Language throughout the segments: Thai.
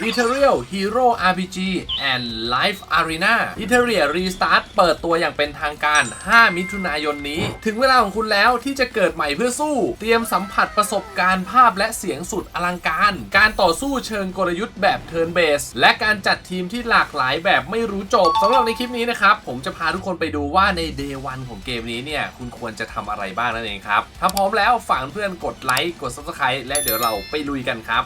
Ethereal Hero RPG and Life Arena Ethereal Restart เปิดตัวอย่างเป็นทางการ 5 มิถุนายนนี้ ถึงเวลาของคุณแล้วที่จะเกิดใหม่เพื่อสู้ เตรียมสัมผัสประสบการณ์ภาพและเสียงสุดอลังการ การต่อสู้เชิงกลยุทธ์แบบ Turn Base และการจัดทีมที่หลากหลายแบบไม่รู้จบสำหรับในคลิปนี้นะครับ ผมจะพาทุกคนไปดูว่าใน Day 1ของเกมนี้เนี่ย คุณควรจะทำอะไรบ้างนั่นเองครับ ถ้าพร้อมแล้วฝากเพื่อนกดไลค์กด Subscribe และเดี๋ยวเราไปลุยกันครับ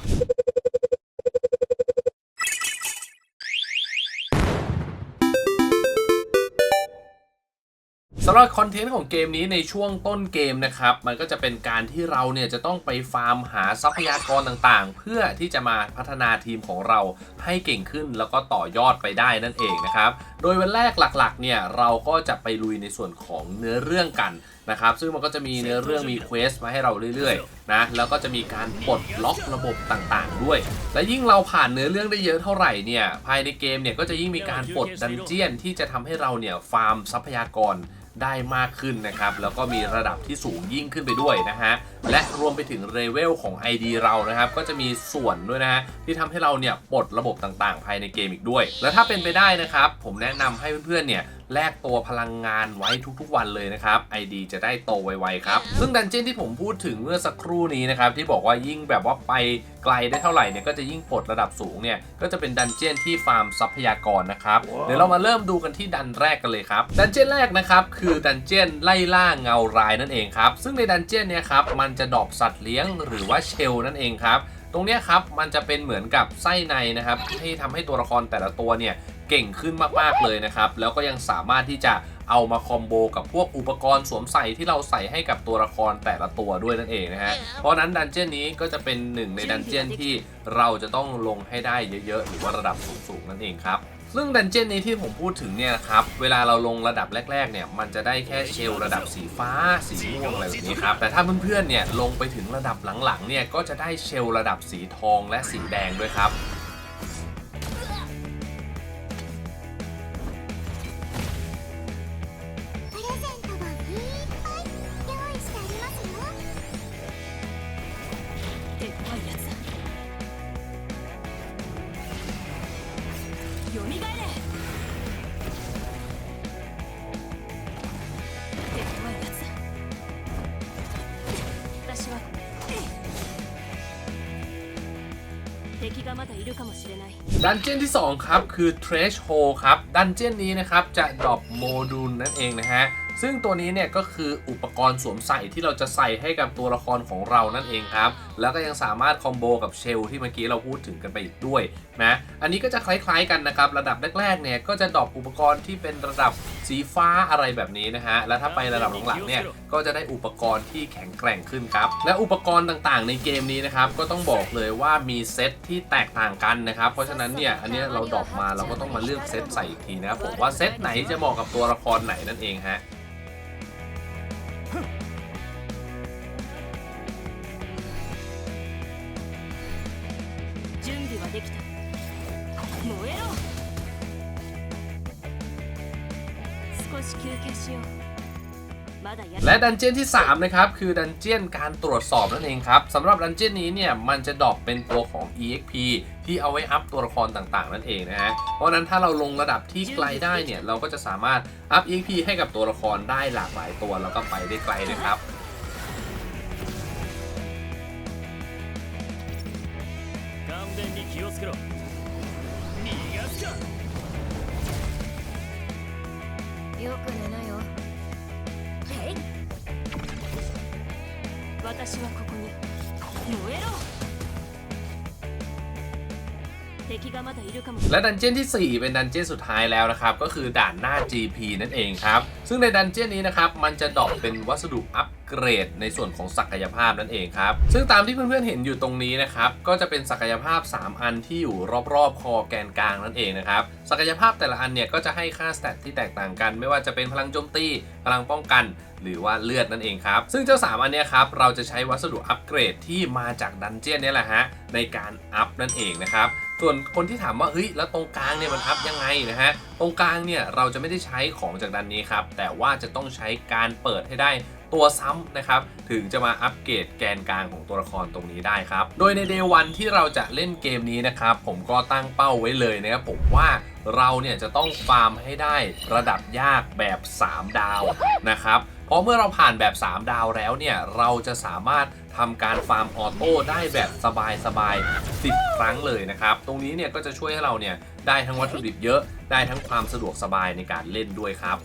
สำหรับคอนเทนต์ของเกมนี้ในช่วงต้นเกมนะครับ มันก็จะเป็นการที่เราเนี่ยจะต้องไปฟาร์มหาทรัพยากรต่างๆ เพื่อที่จะมาพัฒนาทีมของเราให้เก่งขึ้นแล้วก็ต่อยอดไปได้นั่นเองนะครับ โดยวันแรกหลักๆ เนี่ยเราก็จะไปลุยในส่วนของเนื้อเรื่องกันนะครับ ซึ่งมันก็จะมีเนื้อเรื่องมีเควสมาให้เราเรื่อยๆนะแล้วก็จะมีการปลดล็อกระบบต่างๆ ด้วย และยิ่งเราผ่านเนื้อเรื่องได้เยอะเท่าไหร่เนี่ยภายในเกมเนี่ยก็จะยิ่งมีการปลดดันเจียนที่จะทำให้เราเนี่ยฟาร์มทรัพยากรได้มากขึ้นนะครับ แล้วก็มีระดับที่สูงยิ่งขึ้นไปด้วยนะฮะและรวมไปถึงเลเวลของ ID เรานะครับ ก็จะมีส่วนด้วยนะฮะที่ทำให้เราเนี่ยปลดระบบต่างๆ ภายในเกมอีกด้วย และถ้าเป็นไปได้นะครับ ผมแนะนำให้เพื่อนๆเนี่ยแลกตัวพลังงานไว้ทุกๆวันเลยนะครับ ID จะได้โตไวๆครับ ซึ่งดันเจี้ยนที่ผมพูดถึงเมื่อสักครู่นี้นะครับ ที่บอกว่ายิ่งแบบว่าไปไกลได้เท่าไหร่เนี่ยก็จะยิ่งปลดระดับสูงเนี่ยก็จะเป็นดันเจี้ยนที่ฟาร์มทรัพยากรนะครับ เดี๋ยวเรามาเริ่มดูกันที่ดันแรกกันเลยครับ ดันเจี้ยนแรกนะครับคือดันเจี้ยนไล่ล่าเงารายนั่นเองครับ ซึ่งในดันเจี้ยนเนี่ยครับมันจะดรอปสัตว์เลี้ยงหรือว่าเชลนั่นเองครับ ตรงเนี้ยครับมันจะเป็นเหมือนกับไส้ในนะครับที่ทำให้ตัวละครแต่ละตัวเนี่ยเก่งขึ้นมากๆเลยนะครับ แล้วก็ยังสามารถที่จะเอามาคอมโบกับพวกอุปกรณ์สวมใส่ที่เราใส่ให้กับตัวละครแต่ละตัวด้วยนั่นเองนะฮะ เพราะฉะนั้นดันเจี้ยนนี้ก็จะเป็นหนึ่งในดันเจี้ยนที่เราจะต้องลงให้ได้เยอะๆ หรือว่าระดับสูงๆ นั่นเองครับ ซึ่งดันเจี้ยนนี้ที่ผมพูดถึงเนี่ยครับ เวลาเราลงระดับแรกๆเนี่ย มันจะได้แค่เชลระดับสีฟ้า สีม่วงอะไรแบบนี้ครับ แต่ถ้าเพื่อนๆเนี่ยลงไปถึงระดับหลังๆเนี่ยก็จะได้เชลระดับสีทองและสีแดงด้วยครับ ดันเจี้ยนที่ 2 ครับ คือ Trash Hole ครับ ดันเจี้ยนนี้นะครับ จะดรอปโมดูลนั่นเองนะฮะ ซึ่งตัวนี้เนี่ยก็คืออุปกรณ์สวมใส่ที่เราจะใส่ให้กับตัวละครของเรานั่นเองครับ แล้วก็ยังสามารถคอมโบกับเชลที่เมื่อกี้เราพูดถึงกันไปอีกด้วยนะ อันนี้ก็จะคล้ายๆกันนะครับ ระดับแรกๆเนี่ยก็จะดรอปอุปกรณ์ที่เป็นระดับสีฟ้าอะไรแบบนี้นะฮะ แล้วถ้าไประดับหลังๆเนี่ยก็จะได้อุปกรณ์ที่แข็งแกร่งขึ้นครับ และอุปกรณ์ต่างๆ ในเกมนี้นะครับก็ต้องบอกเลยว่ามีเซตที่แตกต่างกันนะครับ เพราะฉะนั้นเนี่ยอันนี้เราดรอปมาเราก็ต้องมาเลือกเซตใส่อีกทีนะครับผมว่าเซตไหนจะเหมาะกับตัวละครไหนนั่นเองฮะ 準備はできた燃えろ少し休憩しようまだや และดันเจียนที่ 3 นะครับ คือดันเจียนการตรวจสอบนั่นเองครับสำหรับดันเจียนนี้เนี่ย มันจะดรอปเป็นตัวของ EXP ที่เอาไว้อัพตัวละครต่างๆ นั่นเองนะฮะ เพราะฉะนั้นถ้าเราลงระดับที่ไกลได้เนี่ย เราก็จะสามารถอัพ EXP ให้กับตัวละครได้หลากหลายตัว แล้วก็ไปได้ไกลเลยครับ に気をつけろ。逃がすか。よく寝なよ。へい。私はここに。燃えろ และดันเจี้ยนที่ 4 เป็นดันเจี้ยนสุดท้ายแล้วนะครับ ก็คือด่านหน้า GP นั่นเองครับ ซึ่งในดันเจี้ยนนี้นะครับ มันจะดรอปเป็นวัสดุอัปเกรดในส่วนของศักยภาพนั่นเองครับ ซึ่งตามที่เพื่อนๆเห็นอยู่ตรงนี้นะครับ ก็จะเป็นศักยภาพ 3 อันที่อยู่รอบๆ คอแกนกลางนั่นเองนะครับ ศักยภาพแต่ละอันเนี่ยก็จะให้ค่าสเตตที่แตกต่างกัน ไม่ว่าจะเป็นพลังโจมตี พลังป้องกันหรือว่าเลือดนั่นเองครับ ซึ่งเจ้า 3 อันเนี้ยครับ เราจะใช้วัสดุอัปเกรดที่มาจากดันเจี้ยนนี่แหละฮะ ในการอัพนั่นเองนะครับ ส่วนคนที่ถามว่าเฮ้ยแล้วตรงกลางเนี่ยมันอัพยังไงนะฮะตรงกลางเนี่ยเราจะไม่ได้ใช้ของจากดันนี้ครับแต่ว่าจะต้องใช้การเปิดให้ได้ตัวซ้ำนะครับ ถึงจะมาอัปเกรดแกนกลางของตัวละครตรงนี้ได้ครับ โดยในเดวันที่เราจะเล่นเกมนี้นะครับ ผมก็ตั้งเป้าไว้เลยนะครับผมว่าเราเนี่ยจะต้องฟาร์มให้ได้ระดับยากแบบ 3 ดาวนะครับเพราะเมื่อเราผ่านแบบ 3 ดาวแล้วเนี่ย เราจะสามารถทำการฟาร์มออโต้ได้แบบสบายๆ10 ครั้งเลยนะครับ ตรงนี้เนี่ยก็จะช่วยให้เราเนี่ยได้ทั้งวัตถุดิบเยอะได้ทั้งความสะดวกสบายในการเล่นด้วยครับ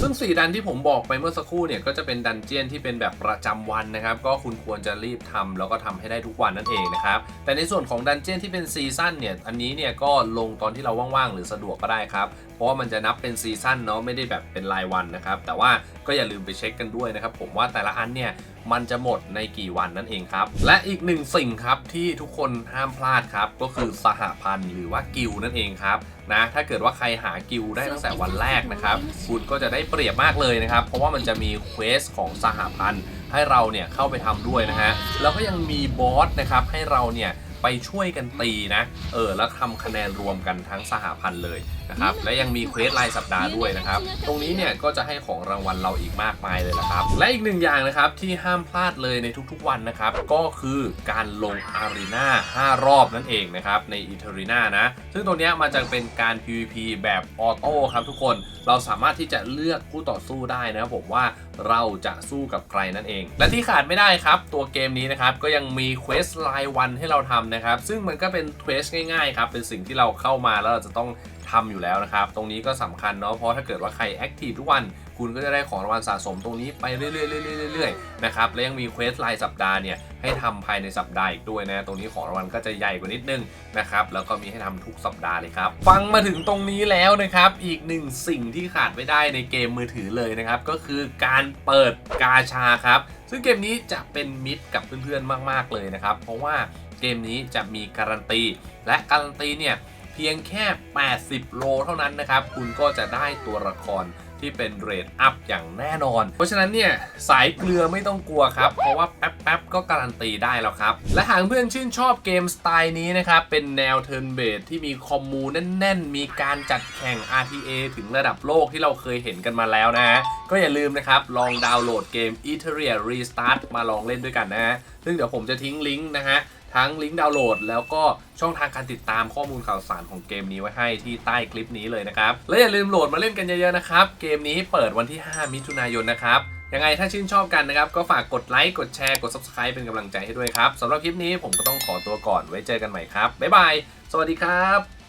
ซึ่ง 4 ดันที่ผมบอกไปเมื่อสักครู่เนี่ย ก็จะเป็นดันเจียนที่เป็นแบบประจำวันนะครับ ก็คุณควรจะรีบทำแล้วก็ทำให้ได้ทุกวันนั่นเองนะครับ แต่ในส่วนของดันเจียนที่เป็นซีซั่นเนี่ย อันนี้เนี่ยก็ลงตอนที่เราว่างๆ หรือสะดวกก็ได้ครับ เพราะว่ามันจะนับเป็นซีซั่นเนาะไม่ได้แบบเป็นรายวันนะครับ แต่ว่าก็อย่าลืมไปเช็คกันด้วยนะครับผมว่าแต่ละอันเนี่ย มันจะหมดในกี่วันนั่นเองครับ และอีกหนึ่งสิ่งครับที่ทุกคนห้ามพลาดครับ ก็คือสหพันธ์หรือว่ากิลนั่นเองครับนะถ้าเกิดว่าใครหากิลได้ตั้งแต่วันแรกนะครับ คุณก็จะได้เปรียบมากเลยนะครับ เพราะว่ามันจะมีเควสของสหพันธ์ให้เราเนี่ยเข้าไปทำด้วยนะฮะแล้วก็ยังมีบอสนะครับให้เราเนี่ยไปช่วยกันตีนะ เออ แล้วทำคะแนนรวมกันทั้งสหพันธ์เลย นะครับและยังมีเควสรายสัปดาห์ด้วยนะครับตรงนี้เนี่ยก็จะให้ของรางวัลเราอีกมากมายเลยนะครับ และอีกหนึ่งอย่างนะครับที่ห้ามพลาดเลยในทุกๆวันนะครับก็คือการลงอารีนา5รอบนั่นเองนะครับในอีเทอรีนานะซึ่งตรงเนี้ยมันจะเป็นการ PVP แบบออโต้ครับทุกคนเราสามารถที่จะเลือกคู่ต่อสู้ได้นะครับผมว่าเราจะสู้กับใครนั่นเอง และที่ขาดไม่ได้ครับ ตัวเกมนี้นะครับก็ยังมีเควสรายวันให้เราทำนะครับ ซึ่งมันก็เป็นเควสง่ายๆครับเป็นสิ่งที่เราเข้ามาแล้วเราจะต้อง ทำอยู่แล้วนะครับ ตรงนี้ก็สำคัญเนาะเพราะถ้าเกิดว่าใครแอคทีฟทุกวัน คุณก็จะได้ของรางวัลสะสมตรงนี้ไปเรื่อยๆเรื่อยๆเรื่อยๆนะครับและยังมีเควสรายสัปดาห์เนี่ยให้ทำภายในสัปดาห์อีกด้วยนะ ตรงนี้ของรางวัลก็จะใหญ่กว่านิดนึงนะครับ แล้วก็มีให้ทำทุกสัปดาห์เลยครับ ฟังมาถึงตรงนี้แล้วนะครับ อีกหนึ่งสิ่งที่ขาดไม่ได้ในเกมมือถือเลยนะครับ ก็คือการเปิดกาชาครับ ซึ่งเกมนี้จะเป็นมิตรกับเพื่อนๆมาก ๆเลยนะครับ เพราะว่าเกมนี้จะมีการันตี และการันตีเนี่ย เพียงแค่ 80 โลเท่านั้นนะครับ คุณก็จะได้ตัวละครที่เป็นเรทอัพอย่างแน่นอน เพราะฉะนั้นเนี่ยสายเกลือไม่ต้องกลัวครับ เพราะว่าแป๊บๆก็การันตีได้แล้วครับ และหากเพื่อนชื่นชอบเกมสไตล์นี้นะครับ เป็นแนวเทิร์นเบสที่มีคอมมูแน่นๆ มีการจัดแข่ง RTA ถึงระดับโลกที่เราเคยเห็นกันมาแล้วนะ ก็อย่าลืมนะครับ ลองดาวน์โหลดเกม Eteria Restart มาลองเล่นด้วยกันนะฮะซึ่งเดี๋ยวผมจะทิ้งลิงก์นะฮะ ทั้งลิงก์ดาวน์โหลด แล้วก็ช่องทางการติดตามข้อมูลข่าวสารของเกมนี้ไว้ให้ที่ใต้คลิปนี้เลยนะครับ และอย่าลืมโหลดมาเล่นกันเยอะๆนะครับ เกมนี้เปิดวันที่ 5 มิถุนายนนะครับยังไงถ้าชื่นชอบกันนะครับ ก็ฝากกดไลค์กดแชร์กด Subscribe เป็นกำลังใจให้ด้วยครับสำหรับคลิปนี้ผมก็ต้องขอตัวก่อนไว้เจอกันใหม่ครับบ๊ายบายสวัสดีครับ